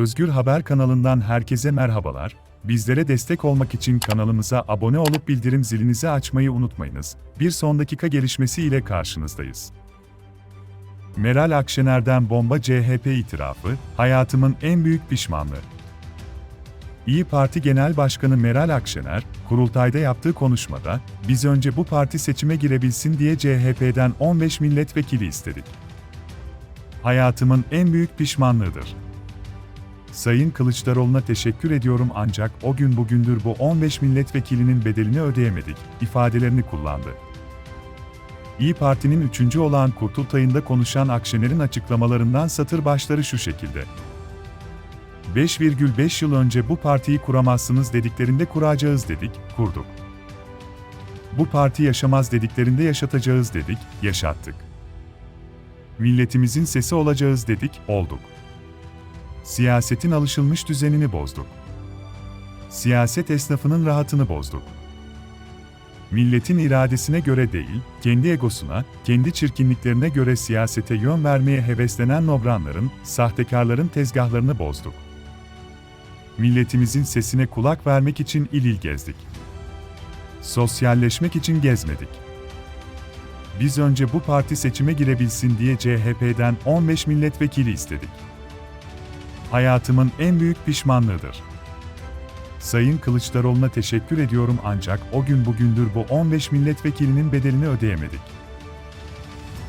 Özgür Haber kanalından herkese merhabalar. Bizlere destek olmak için kanalımıza abone olup bildirim zilinizi açmayı unutmayınız. Bir son dakika gelişmesi ile karşınızdayız. Meral Akşener'den bomba CHP itirafı, hayatımın en büyük pişmanlığı. İyi Parti Genel Başkanı Meral Akşener, kurultayda yaptığı konuşmada, biz önce bu parti seçime girebilsin diye CHP'den 15 milletvekili istedik. Hayatımın en büyük pişmanlığıdır. Sayın Kılıçdaroğlu'na teşekkür ediyorum ancak o gün bugündür bu 15 milletvekilinin bedelini ödeyemedik, ifadelerini kullandı. İyi Parti'nin üçüncü olan Kurtultay'ında konuşan Akşener'in açıklamalarından satır başları şu şekilde. 5,5 yıl önce bu partiyi kuramazsınız dediklerinde kuracağız dedik, kurduk. Bu parti yaşamaz dediklerinde yaşatacağız dedik, yaşattık. Milletimizin sesi olacağız dedik, olduk. Siyasetin alışılmış düzenini bozduk. Siyaset esnafının rahatını bozduk. Milletin iradesine göre değil, kendi egosuna, kendi çirkinliklerine göre siyasete yön vermeye heveslenen nobranların, sahtekarların tezgahlarını bozduk. Milletimizin sesine kulak vermek için il il gezdik. Sosyalleşmek için gezmedik. Biz önce bu parti seçime girebilsin diye CHP'den 15 milletvekili istedik. Hayatımın en büyük pişmanlığıdır. Sayın Kılıçdaroğlu'na teşekkür ediyorum ancak o gün bugündür bu 15 milletvekilinin bedelini ödeyemedik.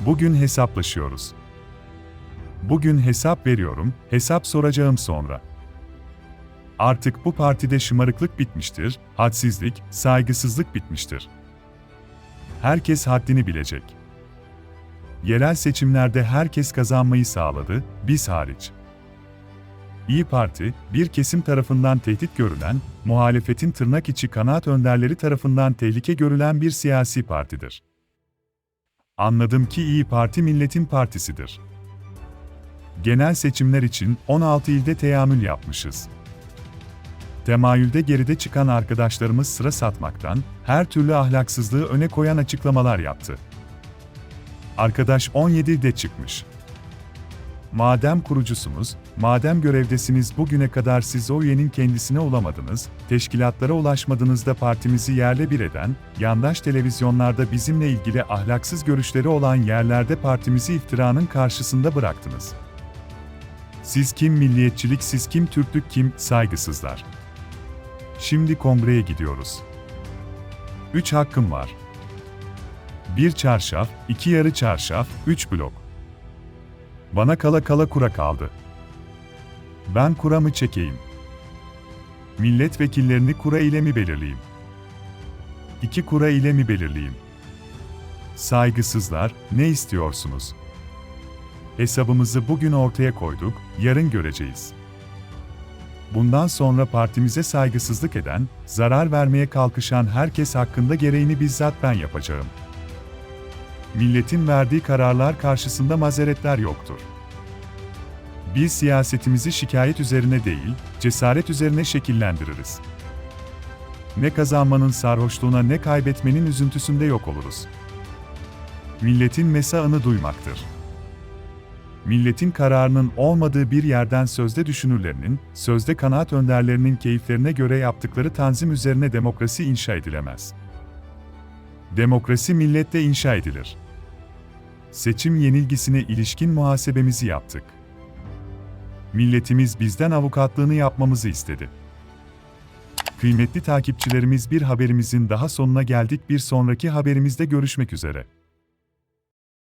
Bugün hesaplaşıyoruz. Bugün hesap veriyorum, hesap soracağım sonra. Artık bu partide şımarıklık bitmiştir, hadsizlik, saygısızlık bitmiştir. Herkes haddini bilecek. Yerel seçimlerde herkes kazanmayı sağladı, biz hariç. İyi Parti, bir kesim tarafından tehdit görülen, muhalefetin tırnak içi kanaat önderleri tarafından tehlike görülen bir siyasi partidir. Anladım ki İyi Parti milletin partisidir. Genel seçimler için 16 ilde teamül yapmışız. Temayülde geride çıkan arkadaşlarımız sıra satmaktan, her türlü ahlaksızlığı öne koyan açıklamalar yaptı. Arkadaş 17 ilde çıkmış. Madem kurucusunuz, madem görevdesiniz bugüne kadar siz o üyenin kendisine olamadınız, teşkilatlara ulaşmadınız da partimizi yerle bir eden, yandaş televizyonlarda bizimle ilgili ahlaksız görüşleri olan yerlerde partimizi iftiranın karşısında bıraktınız. Siz kim milliyetçilik, siz kim Türklük, kim saygısızlar. Şimdi kongreye gidiyoruz. Üç hakkım var. Bir çarşaf, iki yarı çarşaf, üç blok. Bana kala kala kura kaldı. Ben kuramı çekeyim. Milletvekillerini kura ile mi belirleyeyim? İki kura ile mi belirleyeyim? Saygısızlar, ne istiyorsunuz? Hesabımızı bugün ortaya koyduk, yarın göreceğiz. Bundan sonra partimize saygısızlık eden, zarar vermeye kalkışan herkes hakkında gereğini bizzat ben yapacağım. Milletin verdiği kararlar karşısında mazeretler yoktur. Biz siyasetimizi şikayet üzerine değil, cesaret üzerine şekillendiririz. Ne kazanmanın sarhoşluğuna ne kaybetmenin üzüntüsünde yok oluruz. Milletin mesağını duymaktır. Milletin kararının olmadığı bir yerden sözde düşünürlerinin, sözde kanaat önderlerinin keyiflerine göre yaptıkları tanzim üzerine demokrasi inşa edilemez. Demokrasi millette inşa edilir. Seçim yenilgisine ilişkin muhasebemizi yaptık. Milletimiz bizden avukatlığını yapmamızı istedi. Kıymetli takipçilerimiz bir haberimizin daha sonuna geldik. Bir sonraki haberimizde görüşmek üzere.